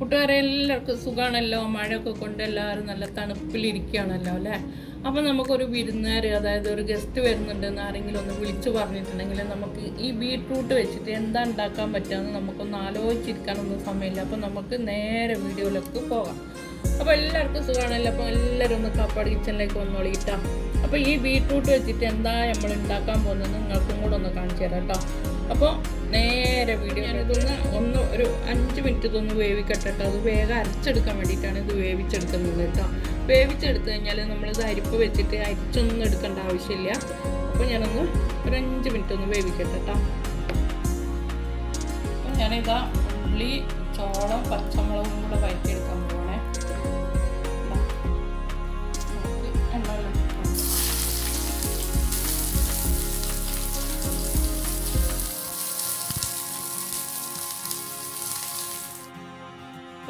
കൂട്ടുകാരെ എല്ലാവർക്കും സുഖമാണല്ലോ മഴയൊക്കെ കൊണ്ട് എല്ലാവരും നല്ല തണുപ്പിലിരിക്കുകയാണല്ലോ അല്ലേ? അപ്പം നമുക്കൊരു വിരുന്നുകാർ അതായത് ഒരു ഗസ്റ്റ് വരുന്നുണ്ടെന്ന് ആരെങ്കിലും ഒന്ന് വിളിച്ചു പറഞ്ഞിട്ടുണ്ടെങ്കിൽ നമുക്ക് ഈ ബീട്രൂട്ട് വെച്ചിട്ട് എന്താ ഉണ്ടാക്കാൻ പറ്റുമെന്ന് നമുക്കൊന്ന് ആലോചിച്ചിരിക്കാനൊന്നും സമയമില്ല. അപ്പം നമുക്ക് നേരെ വീഡിയോയിലേക്ക് പോകാം. അപ്പോൾ എല്ലാവർക്കും സുഖമാണല്ലോ അപ്പോൾ എല്ലാവരും ഒന്ന് കാപ്പാട് കിച്ചണിലേക്ക് വന്നോളിട്ടാ അപ്പോൾ ഈ ബീട്രൂട്ട് വെച്ചിട്ട് എന്താ നമ്മൾ ഉണ്ടാക്കാൻ പോകുന്നത് നിങ്ങൾക്കും കൂടെ ഒന്ന് കാണിച്ചു തരാം കേട്ടോ. അപ്പോൾ നേരെ വീഡിയോ ഞാനിതൊന്ന് ഒന്ന് ഒരു അഞ്ച് മിനിറ്റ് ഇതൊന്ന് വേവിക്കട്ടെ കേട്ടോ അത് വേഗം അരച്ചെടുക്കാൻ വേണ്ടിയിട്ടാണ് ഇത് വേവിച്ചെടുക്കുന്നത് കേട്ടോ. വേവിച്ചെടുത്ത് കഴിഞ്ഞാൽ നമ്മളിത് അരിപ്പ് വെച്ചിട്ട് അരിച്ചൊന്നും എടുക്കേണ്ട ആവശ്യമില്ല. അപ്പോൾ ഞാനൊന്ന് ഒരു അഞ്ച് മിനിറ്റ് ഒന്ന് വേവിക്കട്ടെ കേട്ടോ. അപ്പോൾ ഞാനിതാ ഉള്ളി ചോളം പച്ചമുളകും കൂടെ വഴറ്റിയെടുക്കാൻ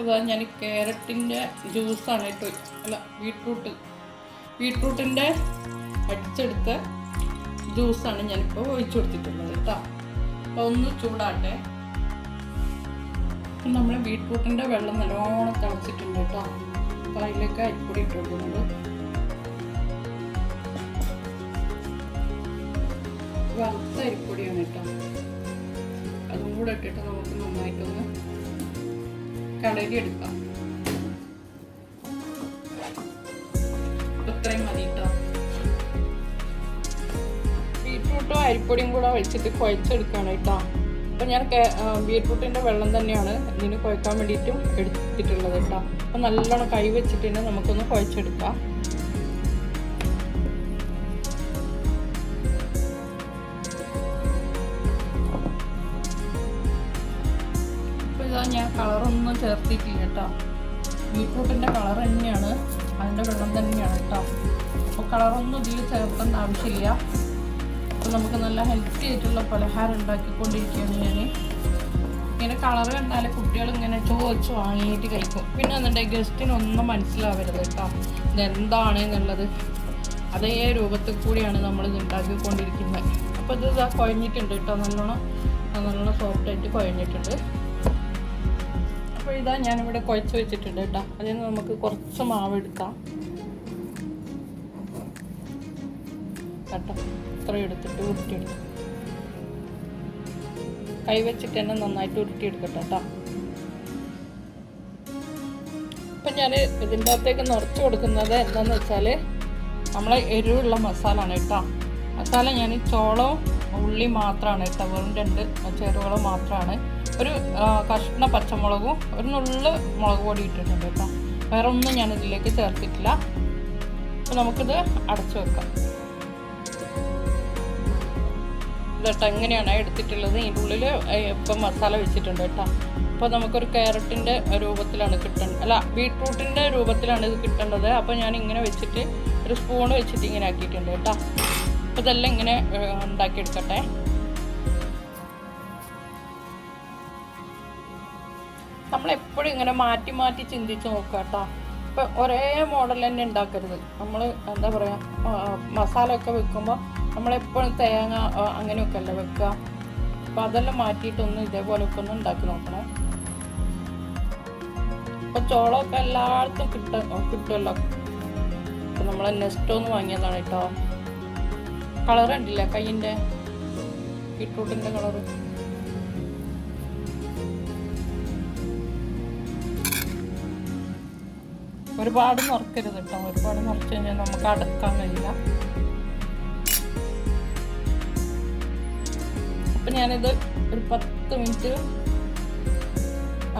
അപ്പോൾ ഞാൻ ക്യാരറ്റിന്റെ ജ്യൂസാണ് ഇട്ട് അല്ല ബീട്രൂട്ട് ബീട്രൂട്ടിന്റെ അടിച്ചെടുത്ത ജ്യൂസാണ് ഞാനിപ്പോൾ ഒഴിച്ചു കൊടുത്തിട്ടുള്ളത് കേട്ടോ. അപ്പോൾ ഒന്ന് ചൂടാട്ടെ. അപ്പം നമ്മൾ ബീട്രൂട്ടിന്റെ വെള്ളം നല്ലോണം തിളച്ചിട്ടുണ്ട് കേട്ടോ. അപ്പോൾ അതിലേക്ക് അരിപ്പൊടി ഇട്ട് കൊടുക്കുന്നുണ്ട്. വറുത്ത അരിപ്പൊടിയാണ് കേട്ടോ. അതും കൂടെ ഇട്ടിട്ട് നമുക്ക് നന്നായിട്ടൊന്ന് കടലി എടുക്കാം. ഇത്രയും മതി കേട്ടോ ബീട്രൂട്ടും അരിപ്പൊടിയും കൂടെ വെച്ചിട്ട് കുഴച്ചെടുക്കുകയാണ് കേട്ടോ അപ്പം ഞാൻ ബീട്രൂട്ടിന്റെ വെള്ളം തന്നെയാണ് ഇതിന് കുഴക്കാൻ വേണ്ടിയിട്ടും എടുത്തിട്ടുള്ളത് കേട്ടോ അപ്പം നല്ലോണം കൈ വെച്ചിട്ട് തന്നെ നമുക്കൊന്ന് കുഴച്ചെടുക്കാം. ഇതാ ഞാൻ കളറൊന്നും ചേർത്തിട്ടില്ല കേട്ടോ. ബീട്രൂട്ടിന്റെ കളർ തന്നെയാണ്. അതിന്റെ വെള്ളം തന്നെയാണ് കേട്ടോ. അപ്പോൾ കളറൊന്നും ഇതിൽ ചേർക്കേണ്ട ആവശ്യമില്ല. അപ്പോൾ നമുക്ക് നല്ല ഹെൽത്തി ആയിട്ടുള്ള പലഹാരം ഉണ്ടാക്കിക്കൊണ്ടിരിക്കുകയാണ് ഞാൻ ഇങ്ങനെ കളർ കണ്ടാൽ കുട്ടികൾ ഇങ്ങനെ ചോദിച്ച് വാങ്ങിയിട്ട് കഴിക്കും. പിന്നെ എന്നിട്ട് ഗസ്റ്റിനൊന്നും മനസ്സിലാവരുത് കേട്ടോ. ഇതെന്താണ് എന്നുള്ളത്. അതേ രൂപത്തിൽ കൂടിയാണ് നമ്മൾ ഇത് ഉണ്ടാക്കിക്കൊണ്ടിരിക്കുന്നത്. അപ്പോൾ ഇത് കുഴഞ്ഞിട്ടുണ്ട് കേട്ടോ. നല്ലോണം നല്ലോണം സോഫ്റ്റായിട്ട് കുഴഞ്ഞിട്ടുണ്ട്. അപ്പോൾ ഇതാ ഞാനിവിടെ കുഴച്ച് വെച്ചിട്ടുണ്ട് കേട്ടോ. അതിൽ നിന്ന് നമുക്ക് കുറച്ച് മാവ് എടുക്കാം. കേട്ടോ ഇത്രയും എടുത്തിട്ട് ഉരുട്ടിയെടുക്കാം. കൈ വെച്ചിട്ട് തന്നെ നന്നായിട്ട് ഉരുട്ടിയെടുക്കട്ടെ കേട്ടോ. ഇപ്പം ഞാൻ ഇതിന്റെ അകത്തേക്ക് നിറച്ച് കൊടുക്കുന്നത് എന്താണെന്ന് വെച്ചാൽ നമ്മളെ എരിവുള്ള മസാല ആണ് കേട്ടോ. മസാല ഞാൻ ചോളവും ഉള്ളി മാത്രമാണ് കേട്ടോ. വെറും രണ്ട് ചേരുവകളും മാത്രമാണ്. ഒരു കഷ്ണ പച്ചമുളകും ഒരു നുള്ള് മുളക് പൊടി ഇട്ടിട്ടുണ്ട് കേട്ടോ. വേറെ ഒന്നും ഞാൻ ഇതിലേക്ക് ചേർത്തിട്ടില്ല. അപ്പോൾ നമുക്കിത് അടച്ചു വെക്കാം. ഇതട്ടോ എങ്ങനെയാണ് എടുത്തിട്ടുള്ളത്. ഈ ഉള്ളിൽ ഇപ്പം മസാല വെച്ചിട്ടുണ്ട് കേട്ടോ. അപ്പോൾ നമുക്കൊരു ക്യാരറ്റിന്റെ രൂപത്തിലാണ് കിട്ടേണ്ടത് അല്ല ബീട്രൂട്ടിന്റെ രൂപത്തിലാണ് ഇത് കിട്ടേണ്ടത് അപ്പോൾ ഞാൻ ഇങ്ങനെ വെച്ചിട്ട് ഒരു സ്പൂൺ വെച്ചിട്ട് ഇങ്ങനെ ആക്കിയിട്ടുണ്ട് കേട്ടോ. അപ്പോൾ ഇതെല്ലാം ഇങ്ങനെ ഉണ്ടാക്കിയെടുക്കട്ടെ. നമ്മളെപ്പോഴും ഇങ്ങനെ മാറ്റി മാറ്റി ചിന്തിച്ച് നോക്കുക കേട്ടോ. ഇപ്പം ഒരേ മോഡൽ തന്നെ ഉണ്ടാക്കരുത്. നമ്മൾ എന്താ പറയുക മസാലയൊക്കെ വെക്കുമ്പോൾ നമ്മളെപ്പോഴും തേങ്ങ അങ്ങനെയൊക്കെ അല്ലേ വെക്കുക? അപ്പോൾ അതെല്ലാം മാറ്റിയിട്ടൊന്ന് ഇതേപോലെയൊക്കെ ഒന്ന് ഉണ്ടാക്കി നോക്കണം. ഇപ്പോൾ ചോളമൊക്കെ എല്ലായിടത്തും കിട്ട കിട്ടുമല്ലോ. അപ്പോൾ നമ്മൾ നെസ്റ്റോന്ന് വാങ്ങിയതാണ് കേട്ടോ. കളർ കണ്ടില്ല കയ്യിന്റെ? ബീട്രൂട്ടിന്റെ കളറ് ഒരുപാട് നിറക്കരുത് കേട്ടോ. ഒരുപാട് നിറച്ച് കഴിഞ്ഞാൽ നമുക്ക് അടക്കാൻ കഴിയില്ല. അപ്പം ഞാനിത് ഒരു പത്ത് മിനിറ്റ്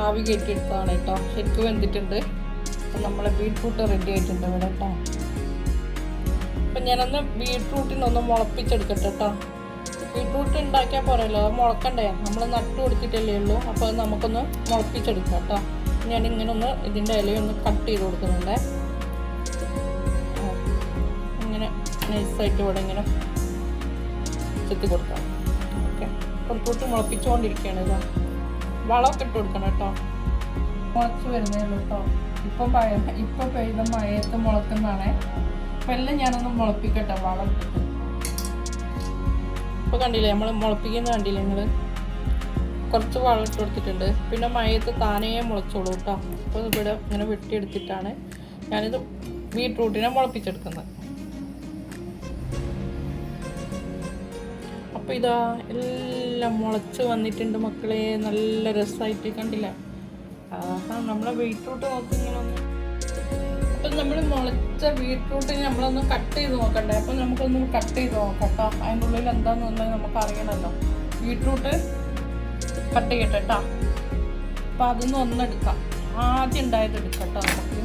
ആവി കയറ്റിയെടുത്തതാണ് കേട്ടോ. ശരിക്കും വെന്തിട്ടുണ്ട്. അപ്പം നമ്മളെ ബീട്രൂട്ട് റെഡി ആയിട്ടുണ്ട് ഇവിടെ കേട്ടോ. അപ്പം ഞാനൊന്ന് ബീട്രൂട്ടിനൊന്ന് മുളപ്പിച്ചെടുക്കട്ടെ കേട്ടോ. ബീട്രൂട്ട് ഉണ്ടാക്കിയാൽ പോരല്ലോ. അത് മുളക്കണ്ടേ? നമ്മൾ നട്ടു കൊടുത്തിട്ടല്ലേ ഉള്ളൂ. അപ്പോൾ അത് നമുക്കൊന്ന് മുളപ്പിച്ചെടുക്കാം കേട്ടോ. ഞാൻ ഇങ്ങനെ ഒന്ന് ഇതിന്റെ ഇലയൊന്ന് കട്ട് ചെയ്ത് കൊടുക്കുന്നുണ്ട്. ഇങ്ങനെ നൈസായിട്ട് ഇവിടെ ഇങ്ങനെ ചെത്തി കൊടുക്കാം. ഓക്കെ. ബീട്രൂട്ട് മുളപ്പിച്ചുകൊണ്ടിരിക്കുകയാണ് ഇത്. വളമൊക്കെ ഇട്ട് കൊടുക്കണം കേട്ടോ. മുളച്ച് വരുന്നേ ഉള്ളൂ കേട്ടോ. ഇപ്പം പഴയ ഇപ്പം പെയ്ത മഴയത്ത് മുളക്കുന്നതാണേ. അപ്പം എല്ലാം ഞാനൊന്ന് മുളപ്പിക്കട്ടെ വളം. ഇട്ടിട്ട് ഇപ്പൊ കണ്ടില്ലേ നമ്മൾ മുളപ്പിക്കുന്ന കണ്ടില്ലേ നിങ്ങൾ കുറച്ച് വെള്ളം ഇട്ട് കൊടുത്തിട്ടുണ്ട് പിന്നെ മയത്ത് താനേ മുളച്ചോളൂ കേട്ടോ അപ്പോൾ ഇവിടെ ഇങ്ങനെ വെട്ടിയെടുത്തിട്ടാണ് ഞാനിത് ബീട്രൂട്ടിനെ മുളപ്പിച്ചെടുക്കുന്നത്. അപ്പോൾ ഇതാ എല്ലാം മുളച്ച് വന്നിട്ടുണ്ട് മക്കളെ. നല്ല രസമായിട്ട് കണ്ടില്ല. ആഹാ നമ്മളെ ബീട്രൂട്ട് നോക്കി ഇങ്ങനെ അപ്പം നമ്മൾ മുളച്ച ബീട്രൂട്ടിനെ നമ്മളൊന്ന് കട്ട് ചെയ്ത് നോക്കണ്ടേ? അപ്പം നമുക്കൊന്ന് കട്ട് ചെയ്ത് നോക്കാം കേട്ടോ അതിന്റെ ഉള്ളിൽ എന്താണെന്നുള്ളത് നമുക്ക് അറിയണമല്ലോ ബീട്രൂട്ട് കട്ട് ചെയ്യട്ടെ കേട്ടോ അപ്പം അതൊന്ന് ഒന്നെടുക്കാം ആദ്യം ഉണ്ടായത് എടുക്കാം കേട്ടോ നമുക്ക്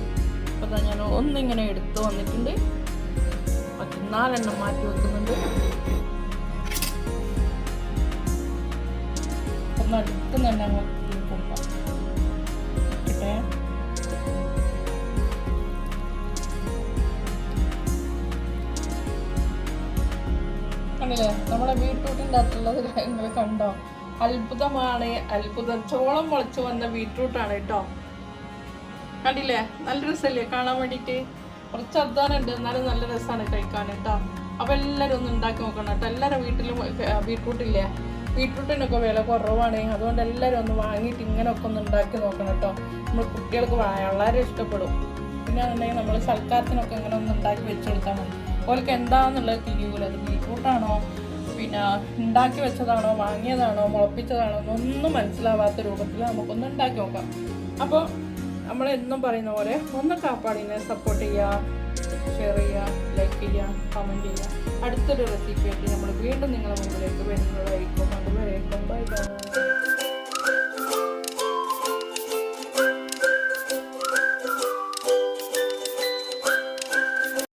അപ്പം ഞാൻ ഒന്നിങ്ങനെ എടുത്തു വന്നിട്ടുണ്ട്. നാലെണ്ണം മാറ്റി വെക്കുന്നുണ്ട്. ഒന്ന് കണ്ടില്ലേ? നമ്മുടെ ബീട്രൂട്ടിന്റെ അകത്തുള്ളത് കാര്യങ്ങൾ കണ്ടോ? അത്ഭുതമാണ്. അത്ഭുതം ചോളം മുളച്ചു വന്ന ബീട്രൂട്ടാണ് കേട്ടോ. കണ്ടില്ലേ? നല്ല രസമല്ലേ കാണാൻ വേണ്ടിയിട്ട്. കുറച്ച് അധ്വാനം ഉണ്ട് എന്നാലും നല്ല രസമാണ് കഴിക്കാൻ കേട്ടോ. അപ്പോൾ എല്ലാവരും ഒന്ന് ഉണ്ടാക്കി നോക്കണം കേട്ടോ. എല്ലാവരും വീട്ടിലും ബീട്രൂട്ട് ഇല്ലേ? ബീട്രൂട്ടിനൊക്കെ വില കുറവാണ്. അതുകൊണ്ട് എല്ലാവരും ഒന്ന് വാങ്ങിയിട്ട് ഇങ്ങനെയൊക്കെ ഒന്ന് ഉണ്ടാക്കി നോക്കണം കേട്ടോ. നമ്മൾ കുട്ടികൾക്ക് വളരെ ഇഷ്ടപ്പെടും. പിന്നെ അതുണ്ടെങ്കിൽ നമ്മൾ സൽക്കാരത്തിനൊക്കെ ഇങ്ങനെ ഒന്ന് ഉണ്ടാക്കി വെച്ച് കൊടുത്താൽ മതി. ഓൾക്ക് എന്താണെന്നുള്ളത് തിരിയൂല. അത് ബീട്രൂട്ടാണോ? ഉണ്ടാക്കി വെച്ചതാണോ വാങ്ങിയതാണോ മുളപ്പിച്ചതാണോ എന്നൊന്നും മനസ്സിലാവാത്ത രൂപത്തിൽ നമുക്കൊന്ന് ഉണ്ടാക്കി നോക്കാം. അപ്പോൾ നമ്മൾ എന്നും പറയുന്ന പോലെ ഒന്ന് കാപ്പാടിനെ സപ്പോർട്ട് ചെയ്യുക ഷെയർ ചെയ്യുക ലൈക്ക് ചെയ്യുക കമന്റ് ചെയ്യുക. അടുത്തൊരു റെസിപ്പി ആയിട്ട് നമ്മൾ വീണ്ടും നിങ്ങളുടെ മുമ്പിലേക്ക് വരുന്നതായിരിക്കും. അതുവരേക്കും ബൈ ബൈ